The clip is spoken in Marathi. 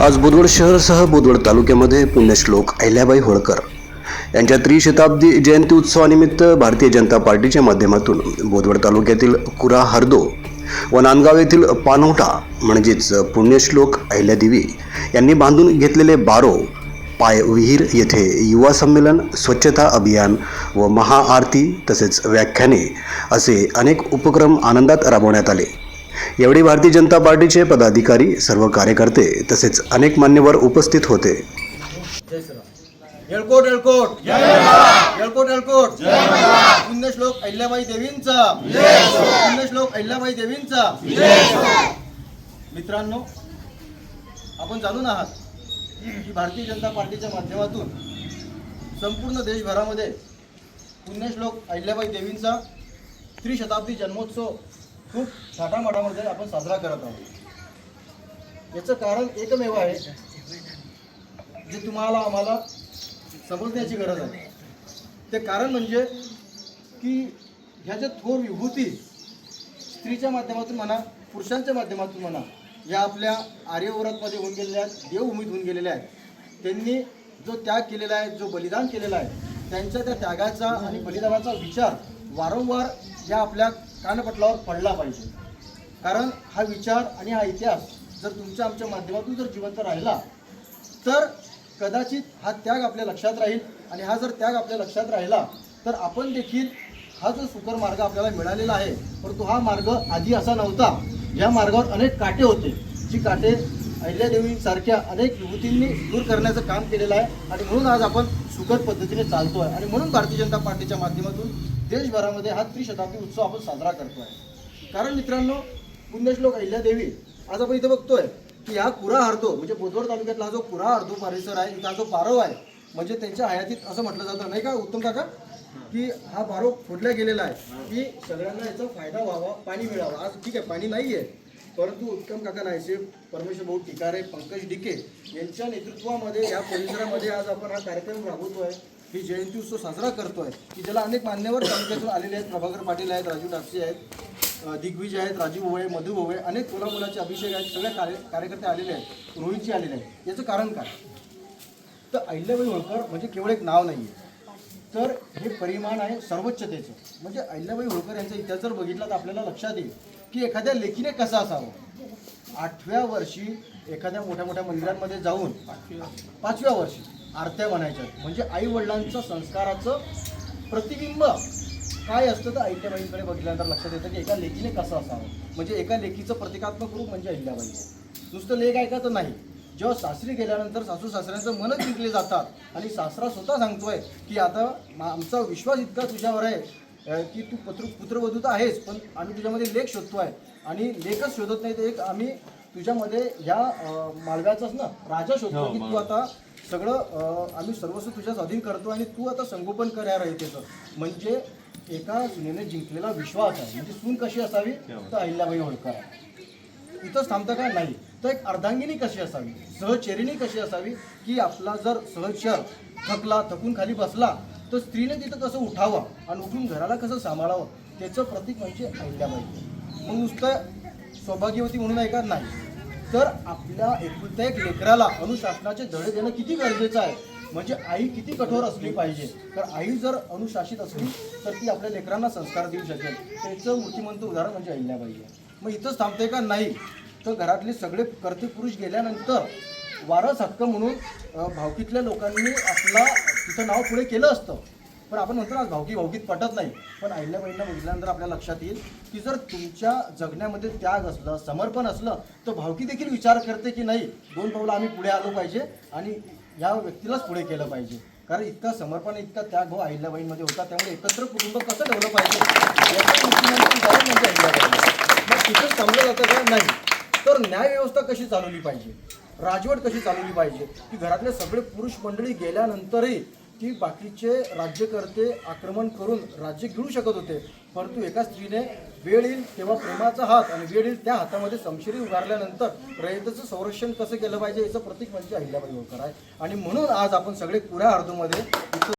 आज बुधवड शहरसह बुधवड तालुक्यामध्ये पुण्यश्लोक अहिल्याबाई होळकर यांच्या त्रिशताब्दी जयंती उत्सवानिमित्त भारतीय जनता पार्टीच्या माध्यमातून बुधवड तालुक्यातील कुरा हर्दो व नांदगाव येथील पानोटा म्हणजेच पुण्यश्लोक अहिल्यादेवी यांनी बांधून घेतलेले बारो पाय विहीर येथे युवा संमेलन स्वच्छता अभियान व महाआरती तसेच व्याख्याने असे अनेक उपक्रम आनंदात राबवण्यात आले. यावेळी भारतीय जनता पार्टीचे पदाधिकारी सर्व कार्यकर्ते तसेच अनेक मान्यवर उपस्थित होते. येळकोट येळकोट. येळकोट येळकोट. पुण्यश्लोक अहिल्याबाई देवींचा. पुण्यश्लोक अहिल्याबाई देवींचा. मित्रांनो आपण जाणून आहात की भारतीय जनता पार्टीच्या माध्यमातून संपूर्ण देशभरामध्ये पुण्यश्लोक अहिल्याबाई देवींचा त्रिशताब्दी जन्मोत्सव खूप छाटामाटामध्ये आपण साजरा करत आहोत. याचं कारण एकमेव आहे जे तुम्हाला आम्हाला समजण्याची गरज आहे. ते कारण म्हणजे की ह्या ज्या थोर विभूती स्त्रीच्या माध्यमातून म्हणा पुरुषांच्या माध्यमातून म्हणा या आपल्या आर्यव्रतमध्ये होऊन गेलेल्या आहेत देवभूमीत होऊन गेलेल्या आहेत. त्यांनी जो त्याग केलेला आहे जो बलिदान केलेला आहे त्यांच्या त्या त्यागाचा आणि बलिदानाचा विचार वारंवार या आपल्या कानपटलावर पडला पाहिजे. कारण हा विचार आणि हा इतिहास जर तुमच्या आमच्या माध्यमातून जर जिवंत राहिला तर कदाचित हा त्याग आपल्या लक्षात राहील आणि हा जर त्याग आपल्या लक्षात राहिला तर आपण देखील हा जो सुकर मार्ग आपल्याला मिळालेला आहे परंतु हा मार्ग आधी असा नव्हता. या मार्गावर अनेक काटे होते जी काटे अहिल्यादेवींसारख्या अनेक विभूतींनी दूर करण्याचं काम केलेलं आहे आणि म्हणून आज आपण सुकर पद्धतीने चालतो आहे आणि म्हणून भारतीय जनता पार्टीच्या माध्यमातून देशभरामध्ये हा त्रिशताब्दी उत्सव आपण साजरा करतोय. कारण मित्रांनो पुण्यश्लोक अहिल्यादेवी आज आपण इथे बघतोय की हा कुरा हरदो म्हणजे बोदवड तालुक्यातला हा जो कुरा हरदो परिसर आहे इथं हा जो बारव आहे म्हणजे त्यांच्या हयातीत असं म्हटलं जातं. नाही का उत्तम काका? की हा बारो फोडला गेलेला आहे. की सगळ्यांना याचा फायदा व्हावा पाणी मिळावं. आज ठीक आहे पाणी नाही आहे परंतु उत्तम काका नायसे परमेश्वर भाऊ टिकारे पंकज डिके यांच्या नेतृत्वामध्ये या परिसरामध्ये आज आपण हा कार्यक्रम राबवतोय. ही जयंती उत्सव साजरा करतोय की ज्याला अनेक मान्यवर तालुक्यातून आलेले आहेत प्रभाकर पाटील आहेत राजू टापसे आहेत दिग्विजय आहेत राजीव भोळे मधू भोळे अनेक मुला मुलाचे अभिषेक आहेत सगळे कार्य कार्यकर्ते आलेले आहेत रोहितजी आलेले आहेत. याचं कारण काय? तर अहिल्याबाई होळकर म्हणजे केवळ एक नाव नाही आहे तर हे परिमाण आहे सर्वोच्चतेचं. म्हणजे अहिल्याबाई होळकर यांचा इतिहास जर बघितला तर आपल्याला लक्षात येईल की एखाद्या लेखीने कसा असावं? आठव्या वर्षी एखाद्या मोठ्या मोठ्या मंदिरांमध्ये जाऊन पाचव्या वर्षी आरत्या म्हणायच्या म्हणजे आई वडिलांचं संस्काराचं प्रतिबिंब काय असतं तर अहिल्याबाईंकडे बघितल्यानंतर लक्षात येतं की एका लेखीने कसं असावं. म्हणजे एका लेखीचं प्रतिकात्मक रूप म्हणजे अहिल्याबाई नुसतं लेख ऐकायचं नाही. जेव्हा सासरी गेल्यानंतर सासू सासऱ्यांचं मनच जिंकले जातात. आणि सासरा स्वतः सांगतोय की आता आमचा विश्वास इतका तुझ्यावर आहे की तू पुत्र पुत्रवधू तर आहेस पण आम्ही तुझ्यामध्ये लेख शोधतोय. आणि लेखच शोधत नाही तर एक आम्ही तुझ्यामध्ये ह्या मालव्याचाच ना राजा शोधतो की तू आता सगळं आम्ही सर्वस्व तुझ्या स्वाधीन करतो आणि तू आता संगोपन कर या रयतेचं. म्हणजे एका सुनेने जिंकलेला विश्वास आहे. म्हणजे सून कशी असावी? तर अहिल्याबाई होळकर आहे. इथंच थांबतं का? नाही. तर एक अर्धांगिनी कशी असावी? सहचरिणी कशी असावी? की आपला जर सहचर थकला थकून खाली बसला तर स्त्रीने तिथं कसं उठावं आणि उठून घराला कसं सांभाळावं? त्याचं प्रतीक म्हणजे अहिल्याबाई. मग नुसतं सौभाग्यवती म्हणून आहे का? नाही. तर आपल्या एकुलत्या एक लेकराला अनुशासनाचे धडे देणं किती गरजेचं आहे? म्हणजे आई किती कठोर असली पाहिजे? तर आई जर अनुशासित असली तर ती आपल्या लेकरांना संस्कार देऊ शकेल. त्याचं मूर्तिमंत उदाहरण म्हणजे अहिल्याबाई आहे. मग इथंच थांबते का? नाही. तर घरातले सगळे कर्ते पुरुष गेल्यानंतर वारस हक्क म्हणून भावकीतल्या लोकांनी आपला तिथं नाव पुढे केलं असतं. पण आपण म्हणतो ना भावकी भावकीत पटत नाही. पण अहिल्याबाईंना बघितल्यानंतर आपल्या लक्षात येईल की जर तुमच्या जगण्यामध्ये त्याग असलं समर्पण असलं तर भावकी देखील विचार करते की नाही दोन पावलं आम्ही पुढे आलो पाहिजे आणि या व्यक्तीलाच पुढे केलं पाहिजे. कारण इतका समर्पण इतका त्याग भाऊ अहिल्याबाईंमध्ये होता त्यामुळे एकत्र कुटुंब कसं ठेवलं पाहिजे? म्हणजे तिथं समजलं म्हणजे अहिल्याबाई मग जातं का? नाही. तर न्यायव्यवस्था कशी चालवली पाहिजे? राजवट कशी चालवली पाहिजे? की घरातले सगळे पुरुष मंडळी गेल्यानंतरही की बाकीचे राज्यकर्ते आक्रमण करून राज्य घेऊ शकत होते. परंतु एका स्त्रीने वेळ येईल तेव्हा प्रेमाचा हात आणि वेळ येईल त्या हातामध्ये समशिरी उभारल्यानंतर रयतेचं संरक्षण कसं केलं पाहिजे याचं प्रतीक म्हणजे अहिल्याबाई होळकर आहे. आणि म्हणून आज आपण सगळे पुऱ्या अर्धमध्ये